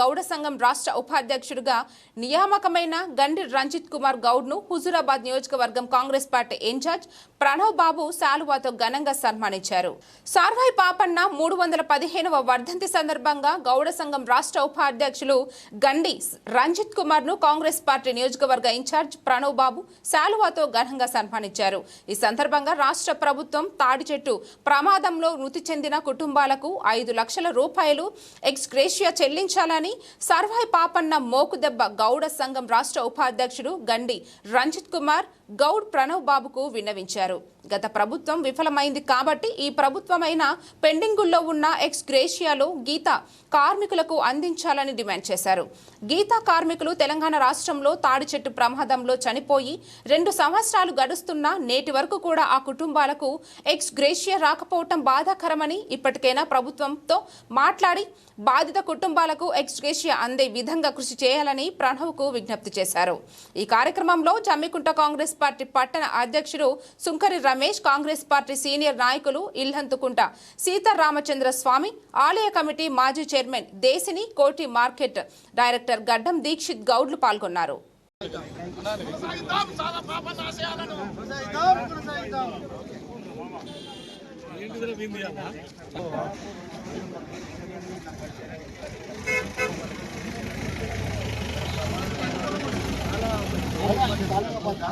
గౌడ సంఘం రాష్ట్ర ఉపాధ్యక్షుడిగా నియామకమైన గండి రంజిత్ కుమార్ గౌడ్ను హుజూరాబాద్ నియోజకవర్గం కాంగ్రెస్ పార్టీ ఇన్ఛార్జ్ ప్రణవ్ బాబు శాలువాతో ఘనంగా సన్మానించారు. సార్వాయి పాపన్న మూడు వందల పదిహేనవ వర్ధంతి సందర్భంగా గౌడ సంఘం రాష్ట్ర ఉపాధ్యక్షులు గండి రంజిత్ కుమార్ను కాంగ్రెస్ పార్టీ నియోజకవర్గ ఇన్ఛార్జ్ ప్రణవ్ బాబు శాలువాతో ఘనంగా సన్మానించారు. ఈ సందర్భంగా రాష్ట్ర ప్రభుత్వం తాడి చెట్టు ప్రమాదంలో మృతి చెందిన కుటుంబాలకు ఐదు లక్షల రూపాయలు ఎక్స్ గ్రేషియా చెల్లించాలని సర్వాయి పాపన్న మోకుదెబ్బ గౌడ సంఘం రాష్ట్ర ఉపాధ్యక్షుడు గండి రంజిత్ కుమార్ గౌడ్ ప్రణవ్ బాబుకు విన్నవించారు. గత ప్రభుత్వం విఫలమైంది కాబట్టి ఈ ప్రభుత్వమైన పెండింగుల్లో ఉన్న ఎక్స్ గ్రేషియాలో గీత కార్మికులకు అందించాలని డిమాండ్ చేశారు. గీతా కార్మికులు తెలంగాణ రాష్ట్రంలో తాడి చెట్టు ప్రమాదంలో చనిపోయి రెండు సంవత్సరాలు గడుస్తున్నా నేటి వరకు కూడా ఆ కుటుంబాలకు ఎక్స్ గ్రేషియా రాకపోవటం బాధాకరమని ఇప్పటికైనా ప్రభుత్వంతో మాట్లాడి బాధిత కుటుంబాలకు ఎక్స్గ్రేషియా అందే విధంగా కృషి చేయాలని ప్రణవ్కు విజ్ఞప్తి చేశారు. ఈ కార్యక్రమంలో జమ్మికుంట కాంగ్రెస్ పార్టీ పట్టణ అధ్యక్షుడు సుంకరి రమేష్ కాంగ్రెస్ పార్టీ సీనియర్ నాయకులు ఇల్హంతుకుంట సీతారామచంద్ర స్వామి ఆలయ కమిటీ మాజీ చైర్మన్ దేశిని కోటి మార్కెట్ డైరెక్టర్ గడ్డం దీక్షిత్ గౌడ్లు పాల్గొన్నారు.